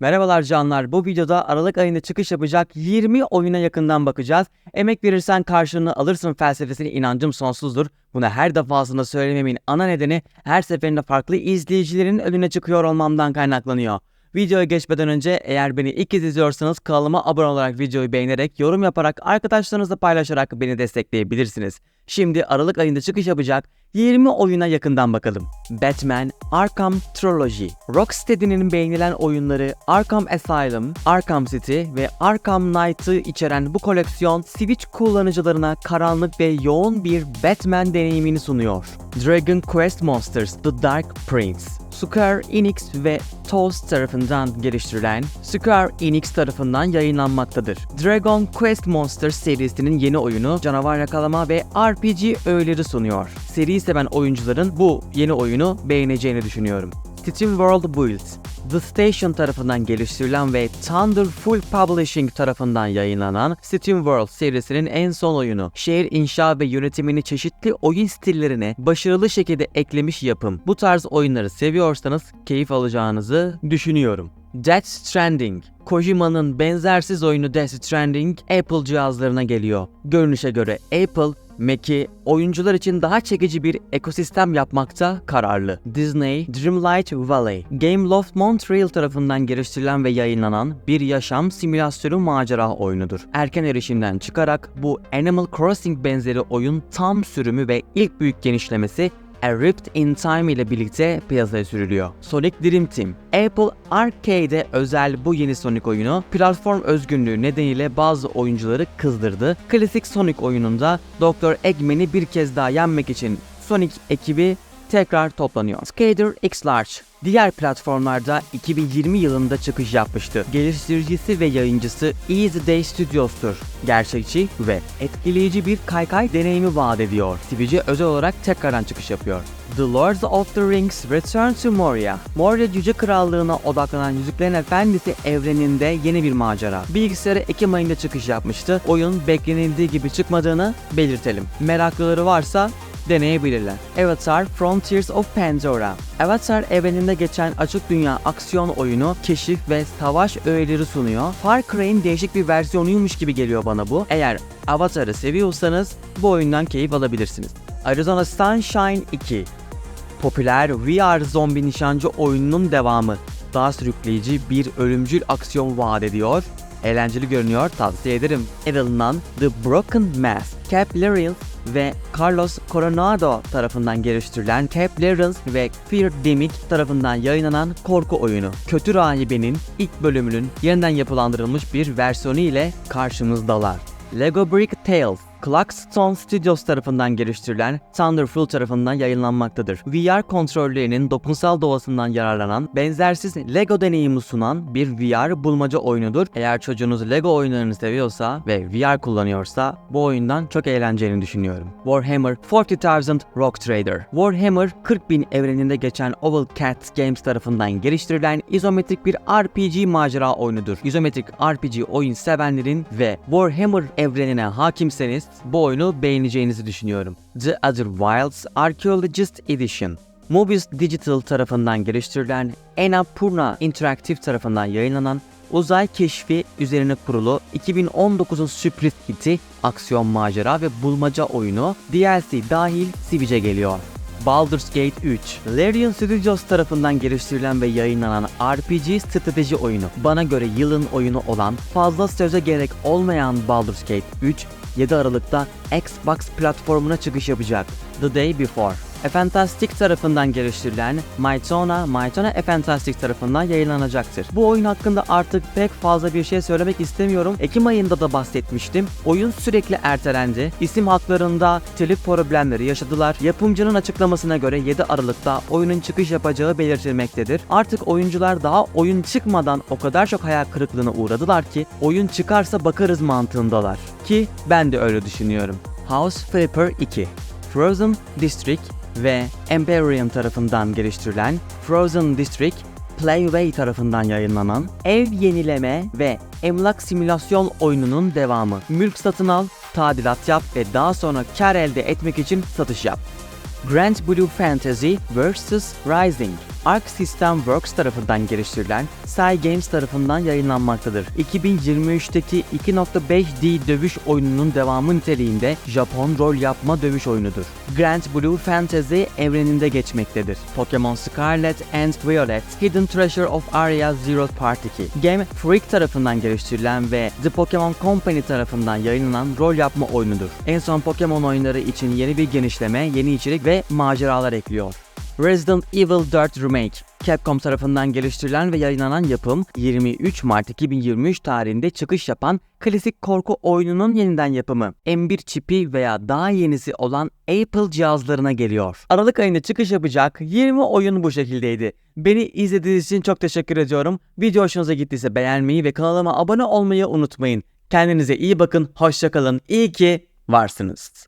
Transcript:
Merhabalar canlar. Bu videoda Aralık ayında çıkış yapacak 20 oyuna yakından bakacağız. Emek verirsen karşılığını alırsın felsefesine inancım sonsuzdur. Buna her defasında söylememin ana nedeni her seferinde farklı izleyicilerin önüne çıkıyor olmamdan kaynaklanıyor. Videoya geçmeden önce eğer beni ilk kez izliyorsanız kanalıma abone olarak videoyu beğenerek, yorum yaparak, arkadaşlarınızla paylaşarak beni destekleyebilirsiniz. Şimdi Aralık ayında çıkış yapacak 20 oyuna yakından bakalım. Batman Arkham Trilogy Rocksteady'nin beğenilen oyunları Arkham Asylum, Arkham City ve Arkham Knight'ı içeren bu koleksiyon Switch kullanıcılarına karanlık ve yoğun bir Batman deneyimini sunuyor. Dragon Quest Monsters The Dark Prince Square Enix ve TOS tarafından geliştirilen Square Enix tarafından yayınlanmaktadır. Dragon Quest Monsters serisinin yeni oyunu canavar yakalama ve RPG öğeleri sunuyor. Seri seven oyuncuların bu yeni oyunu beğeneceğini düşünüyorum. Steam World Build The Station tarafından geliştirilen ve Thunderful Publishing tarafından yayınlanan Steam World serisinin en son oyunu. Şehir inşa ve yönetimini çeşitli oyun stillerine başarılı şekilde eklemiş yapım. Bu tarz oyunları seviyorsanız keyif alacağınızı düşünüyorum. Death Stranding Kojima'nın benzersiz oyunu Death Stranding Apple cihazlarına geliyor. Görünüşe göre Apple Mac'i oyuncular için daha çekici bir ekosistem yapmakta kararlı. Disney Dreamlight Valley Gameloft Montreal tarafından geliştirilen ve yayınlanan bir yaşam simülasyonu macera oyunudur. Erken erişimden çıkarak bu Animal Crossing benzeri oyun tam sürümü ve ilk büyük genişlemesi A Rift in Time ile birlikte piyasaya sürülüyor. Sonic Dream Team Apple Arcade'e özel bu yeni Sonic oyunu platform özgünlüğü nedeniyle bazı oyuncuları kızdırdı. Klasik Sonic oyununda Dr. Eggman'i bir kez daha yenmek için Sonic ekibi tekrar toplanıyor. Skater X-Large diğer platformlarda 2020 yılında çıkış yapmıştı. Geliştiricisi ve yayıncısı Easy Day Studios'tur. Gerçekçi ve etkileyici bir kaykay deneyimi vaat ediyor. Twitch'e özel olarak tekrardan çıkış yapıyor. The Lords of the Rings Return to Moria. Moria Yüce Krallığına odaklanan Yüzüklerin Efendisi evreninde yeni bir macera. Bilgisayara Ekim ayında çıkış yapmıştı. Oyun beklenildiği gibi çıkmadığını belirtelim. Meraklıları varsa deneyebilirler. Avatar Frontiers of Pandora Avatar evreninde geçen açık dünya aksiyon oyunu keşif ve savaş öğeleri sunuyor. Far Cry'in değişik bir versiyonuymuş gibi geliyor bana bu. Eğer Avatar'ı seviyorsanız bu oyundan keyif alabilirsiniz. Arizona Sunshine 2 Popüler VR zombi nişancı oyununun devamı. Daha sürükleyici bir ölümcül aksiyon vaat ediyor. Eğlenceli görünüyor, tavsiye ederim. Evil'dan The Broken Mask, Cap Larian ve Carlos Coronado tarafından geliştirilen Cap Larian ve Fear Demic tarafından yayınlanan korku oyunu. Kötü Rahibe'nin ilk bölümünün yeniden yapılandırılmış bir versiyonu ile karşımızdalar. Lego Brick Tales Clockstone Studios tarafından geliştirilen Thunderful tarafından yayınlanmaktadır. VR kontrollerinin dokunsal doğasından yararlanan, benzersiz Lego deneyimi sunan bir VR bulmaca oyunudur. Eğer çocuğunuz Lego oyunlarını seviyorsa ve VR kullanıyorsa bu oyundan çok eğleneceğini düşünüyorum. Warhammer 40,000 Rock Trader Warhammer 40.000 evreninde geçen Oval Cat Games tarafından geliştirilen izometrik bir RPG macera oyunudur. İzometrik RPG oyun sevenlerin ve Warhammer evrenine hakimseniz bu oyunu beğeneceğinizi düşünüyorum. The Other Wilds Archaeologist Edition Mobius Digital tarafından geliştirilen Annapurna Interactive tarafından yayınlanan uzay keşfi üzerine kurulu 2019'un sürpriz hiti aksiyon macera ve bulmaca oyunu DLC dahil Switch'e geliyor. Baldur's Gate 3 Larian Studios tarafından geliştirilen ve yayınlanan RPG strateji oyunu. Bana göre yılın oyunu olan fazla söze gerek olmayan Baldur's Gate 3 7 Aralık'ta Xbox platformuna çıkış yapacak. The Day Before Fantastic tarafından geliştirilen Mytona, Mytona A Fantastic tarafından yayınlanacaktır. Bu oyun hakkında artık pek fazla bir şey söylemek istemiyorum. Ekim ayında da bahsetmiştim. Oyun sürekli ertelendi. İsim haklarında telif problemleri yaşadılar. Yapımcının açıklamasına göre 7 Aralık'ta oyunun çıkış yapacağı belirtilmektedir. Artık oyuncular daha oyun çıkmadan o kadar çok hayal kırıklığına uğradılar ki oyun çıkarsa bakarız mantığındalar. Ki ben de öyle düşünüyorum. House Flipper 2 Frozen District ve Empyrean tarafından geliştirilen Frozen District, Playway tarafından yayınlanan ev yenileme ve emlak simülasyon oyununun devamı. Mülk satın al, tadilat yap ve daha sonra kar elde etmek için satış yap. Grand Blue Fantasy vs. Rising Arc System Works tarafından geliştirilen Cygames tarafından yayınlanmaktadır. 2023'teki 2.5D dövüş oyununun devamı niteliğinde Japon rol yapma dövüş oyunudur. Grand Blue Fantasy evreninde geçmektedir. Pokemon Scarlet and Violet Hidden Treasure of Area Zero Part 2 Game Freak tarafından geliştirilen ve The Pokemon Company tarafından yayınlanan rol yapma oyunudur. En son Pokemon oyunları için yeni bir genişleme, yeni içerik ve maceralar ekliyor. Resident Evil 4 Remake Capcom tarafından geliştirilen ve yayınlanan yapım 23 Mart 2023 tarihinde çıkış yapan klasik korku oyununun yeniden yapımı M1 çipi veya daha yenisi olan Apple cihazlarına geliyor. Aralık ayında çıkış yapacak 20 oyun bu şekildeydi. Beni izlediğiniz için çok teşekkür ediyorum. Video hoşunuza gittiyse beğenmeyi ve kanalıma abone olmayı unutmayın. Kendinize iyi bakın, hoşçakalın, iyi ki varsınız.